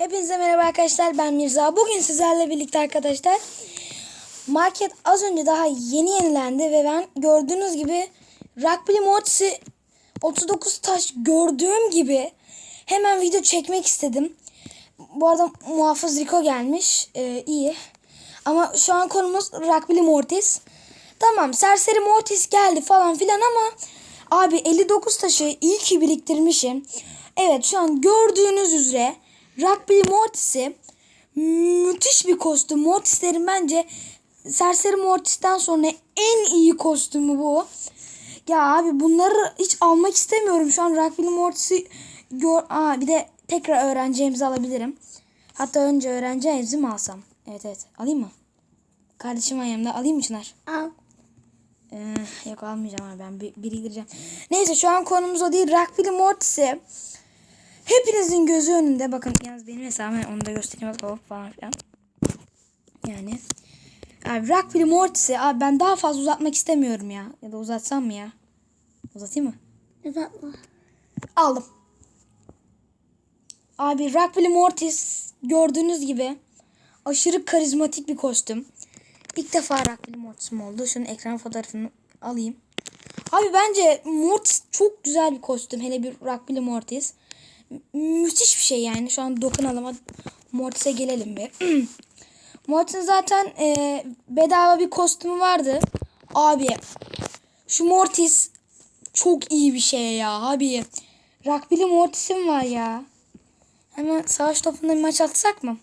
Hepinize merhaba arkadaşlar ben Mirza. Bugün sizlerle birlikte arkadaşlar market az önce daha yeni yenilendi ve ben gördüğünüz gibi Rockbilly Mortis'i 39 taş gördüğüm gibi hemen video çekmek istedim. Bu arada muhafız Rico gelmiş. Ee, iyi. Ama şu an konumuz Rockbilly Mortis. Tamam serseri Mortis geldi falan filan ama abi 59 taşı iyi ki biriktirmişim. Evet şu an gördüğünüz üzere Rockbilly Mortis'i müthiş bir kostüm. Mortis'lerin bence Serseri Mortis'ten sonra en iyi kostümü bu. Ya abi bunları hiç almak istemiyorum. Şu an Rockbilly Mortis'i gör... Aa, bir de tekrar öğrenci emzi alabilirim. Hatta önce öğrenci emzi mi alsam? Evet evet. Alayım mı? Kardeşim var yanımda. Alayım mı Çınar? Al. Ee, yok almayacağım abi ben bir, biriktireceğim. Neyse şu an konumuz o değil. Rockbilly Mortis'i hepinizin gözü önünde. Bakın yalnız benim hesabım onu da göstereyim. Hop falan filan. Yani. Abi Rockbilly Mortis'i abi ben daha fazla uzatmak istemiyorum ya. Ya da uzatsam mı ya? Uzatayım mı? Uzatma. Aldım. Abi Rockbilly Mortis gördüğünüz gibi aşırı karizmatik bir kostüm. İlk defa Rockbilly Mortis'im oldu. Şunun ekran fotoğrafını alayım. Abi bence Mortis çok güzel bir kostüm. Hele bir Rockbilly Mortis. Mü- müthiş bir şey yani. Şu an dokunalım. Mortis'e gelelim bir. Mortis'in zaten e, bedava bir kostümü vardı. Abi şu Mortis çok iyi bir şey ya abi. Rockbilly Mortis'im var ya. Hemen savaş topunda bir maç atsak mı?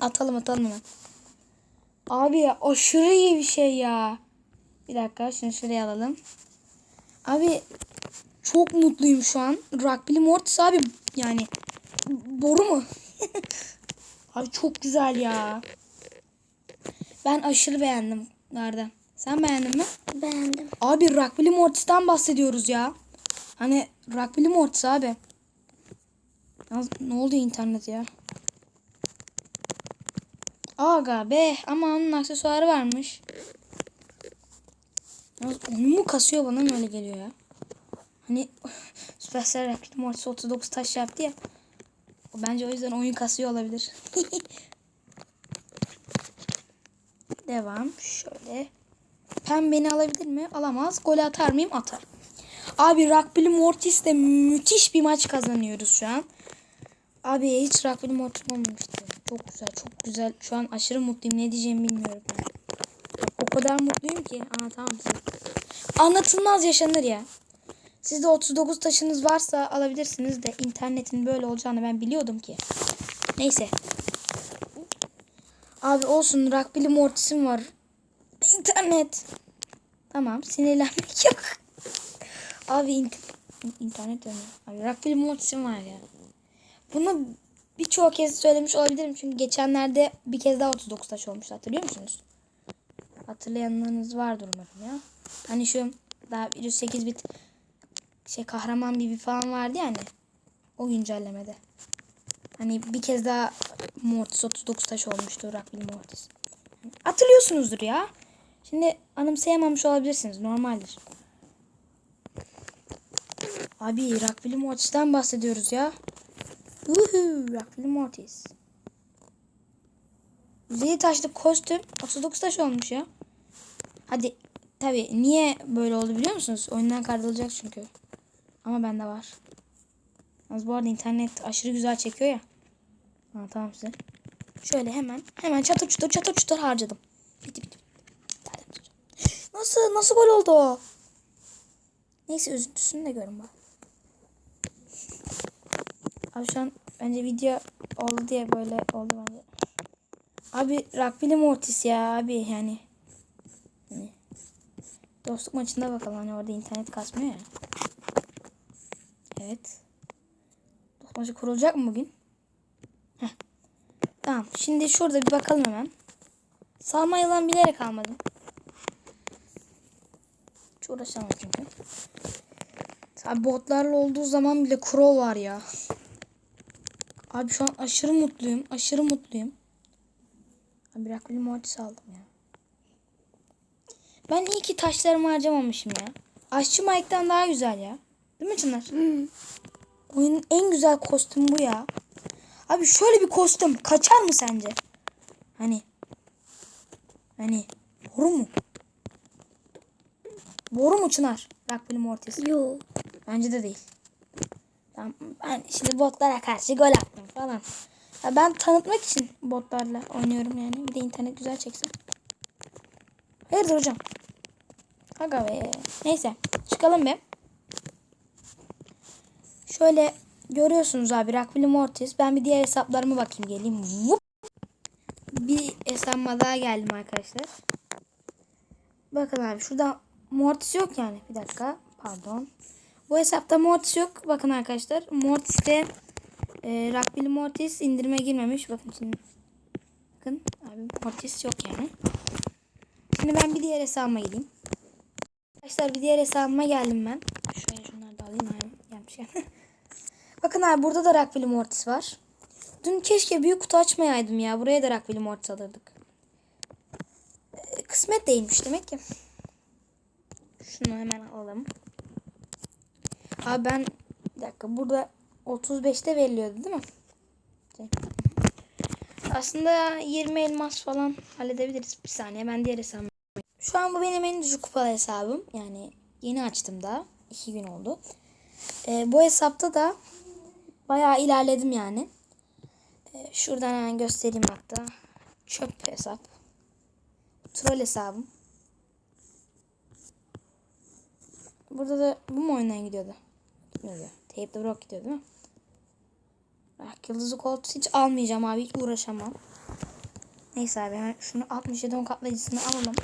Atalım atalım hemen. Abi ya aşırı iyi bir şey ya. Bir dakika şunu şuraya alalım. Abi çok mutluyum şu an. Rockbilly Mortis abi yani boru mu? abi çok güzel ya. Ben aşırı beğendim nerede? Sen beğendin mi? Beğendim. Abi Rockbilly Mortis'ten bahsediyoruz ya. Hani Rockbilly Mortis abi. Yalnız ne oldu internet ya? Aga be ama onun aksesuarı varmış. Yalnız onu mu kasıyor bana mı öyle geliyor ya? Hani Supercell Rockbilly Mortis 39 taş yaptı ya. O bence o yüzden oyun kasıyor olabilir. Devam. Şöyle. Pem beni alabilir mi? Alamaz. Gol atar mıyım? Atar. Abi Rockbilly Mortis'le müthiş bir maç kazanıyoruz şu an. Abi hiç Rockbilly Mortis olmamıştı. Çok güzel, çok güzel. Şu an aşırı mutluyum. Ne diyeceğimi bilmiyorum. o kadar mutluyum ki. Anlatamam size. Anlatılmaz yaşanır ya. Sizde 39 taşınız varsa alabilirsiniz de internetin böyle olacağını ben biliyordum ki. Neyse. Abi olsun Rockbilly Mortis'im var. İnternet. Tamam sinirlenmek yok. Abi int- internet dönüyor. Abi Rockbilly Mortis'im var ya. Bunu birçok kez söylemiş olabilirim. Çünkü geçenlerde bir kez daha 39 taş olmuştu. Hatırlıyor musunuz? Hatırlayanlarınız vardır umarım ya. Hani şu daha 108 bit şey kahraman bir falan vardı ya hani. O güncellemede. Hani bir kez daha Mortis 39 taş olmuştu Rockbilly Mortis. Hatırlıyorsunuzdur ya. Şimdi anımsayamamış olabilirsiniz. Normaldir. Abi Rockbilly Mortis'ten bahsediyoruz ya. Uhu, Rockbilly Mortis. 107 taşlık kostüm 39 taş olmuş ya. Hadi tabi niye böyle oldu biliyor musunuz? Oyundan kaldırılacak çünkü. Ama bende var. Yalnız bu arada internet aşırı güzel çekiyor ya. Ha, tamam size. Şöyle hemen hemen çatır çutur çatır çutur harcadım. Bitti bitti. Nasıl nasıl gol oldu o? Neyse üzüntüsünü de görün bak. Abi şu an bence video oldu diye böyle oldu bence. Abi Rockbilly Mortis ya abi yani. Hani dostluk maçında bakalım hani orada internet kasmıyor ya. Evet. Maçı kurulacak mı bugün? Heh. Tamam şimdi şurada bir bakalım hemen. Salma yılan bilerek almadım. Hiç uğraşamam çünkü. Abi botlarla olduğu zaman bile crow var ya. Abi şu an aşırı mutluyum. Aşırı mutluyum. Abi Rockbilly Mortis aldım ya. Ben iyi ki taşlarımı harcamamışım ya. Aşçı Mike'dan daha güzel ya. Değil mi Çınar? Oyunun en güzel kostümü bu ya. Abi şöyle bir kostüm kaçar mı sence? Hani hani boru mu? Boru mu Çınar? Rockville Mortis. Yok. Bence de değil. Ben, ben şimdi botlara karşı gol attım falan. Ya ben tanıtmak için botlarla oynuyorum yani. Bir de internet güzel çekse. Hayırdır hocam? Aga be. Neyse. Çıkalım be. Şöyle görüyorsunuz abi Rockville Mortis. Ben bir diğer hesaplarıma bakayım geleyim. Vup. Bir hesabıma daha geldim arkadaşlar. Bakın abi şurada Mortis yok yani. Bir dakika. Pardon. Bu hesapta Mortis yok. Bakın arkadaşlar. Mortis'te e, Rockville Mortis indirime girmemiş. Bakın şimdi. Bakın abi Mortis yok yani. Şimdi ben bir diğer hesabıma gideyim. Arkadaşlar bir diğer hesabıma geldim ben. Şöyle şunları da alayım. Aynen gelmişken. Bakın abi burada da Rockville Mortis var. Dün keşke büyük kutu açmayaydım ya. Buraya da Rockville Mortis alırdık. E, kısmet değilmiş demek ki. Şunu hemen alalım. Abi ben bir dakika burada 35'te veriliyordu değil mi? Aslında 20 elmas falan halledebiliriz. Bir saniye ben diğer hesabıma. Şu an bu benim en düşük kupalı hesabım. Yani yeni açtım da. 2 gün oldu. Ee, bu hesapta da bayağı ilerledim yani. Ee, şuradan hemen göstereyim hatta. Çöp hesap. Troll hesabım. Burada da bu mu oyundan gidiyordu? Gitmiyordu. Tape the Rock gidiyor değil mi? Bak yıldızı koltuğu hiç almayacağım abi. Hiç uğraşamam. Neyse abi hemen şunu 67 on katlayıcısını alalım.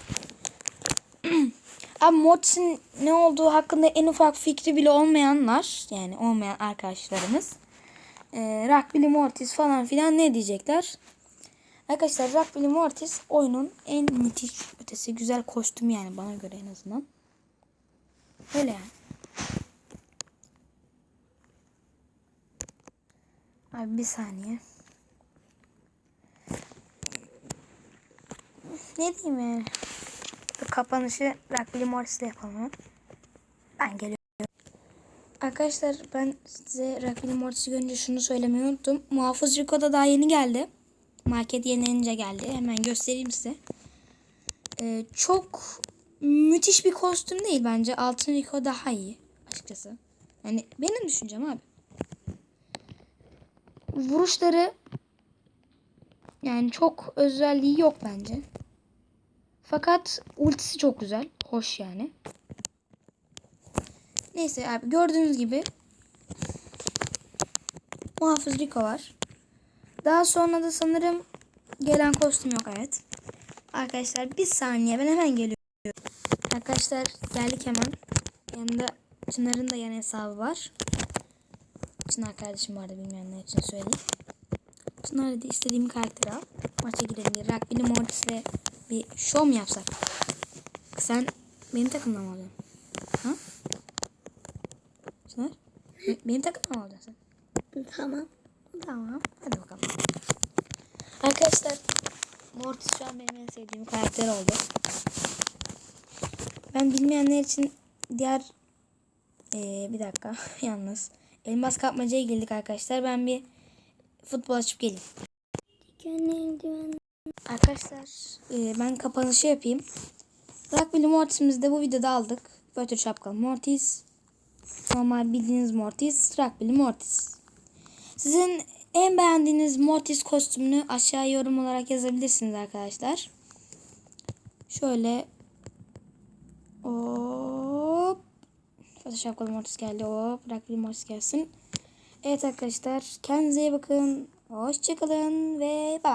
abi Mortis'in ne olduğu hakkında en ufak fikri bile olmayanlar yani olmayan arkadaşlarımız e, Rockbilly Mortis falan filan ne diyecekler? Arkadaşlar Rockbilly Mortis oyunun en müthiş ötesi güzel kostümü yani bana göre en azından. Öyle yani. Abi bir saniye. Ne diyeyim yani? Dur, kapanışı Rockbilly Morris'le yapalım. Ben geliyorum. Arkadaşlar ben size Rockbilly Morris'i görünce şunu söylemeyi unuttum. Muhafız Rico da daha yeni geldi. Market yenilenince geldi. Hemen göstereyim size. Ee, çok müthiş bir kostüm değil bence. Altın Rico daha iyi açıkçası. Yani benim düşüncem abi. Vuruşları yani çok özelliği yok bence. Fakat ultisi çok güzel. Hoş yani. Neyse abi gördüğünüz gibi Muhafız Rico var. Daha sonra da sanırım gelen kostüm yok evet. Arkadaşlar bir saniye ben hemen geliyorum. Arkadaşlar geldik hemen. Yanında Çınar'ın da yan hesabı var. Çınar kardeşim vardı bilmeyenler için söyleyeyim. Çınar dedi istediğim karakteri al. Maça girelim diye. Rockbilly Mortis'le bir show mu yapsak? Sen benim takımdan mı alacaksın? Ha? Be- benim takımdan mı alacaksın sen? Tamam. Tamam. Hadi bakalım. Arkadaşlar Mortis şu an benim en sevdiğim karakter oldu. Ben bilmeyenler için diğer ee, bir dakika yalnız elmas kapmacaya girdik arkadaşlar. Ben bir futbol açıp geleyim. Arkadaşlar e, ben kapanışı yapayım. Rockbilly Mortis'imizi de bu videoda aldık. Fötür şapkalı Mortis. Normal bildiğiniz Mortis. Rockbilly Mortis. Sizin en beğendiğiniz Mortis kostümünü aşağı yorum olarak yazabilirsiniz arkadaşlar. Şöyle Hop. Şapkalı Mortis geldi. Hop. Rockbilly Mortis gelsin. Evet arkadaşlar kendinize iyi bakın. Hoşçakalın ve bye.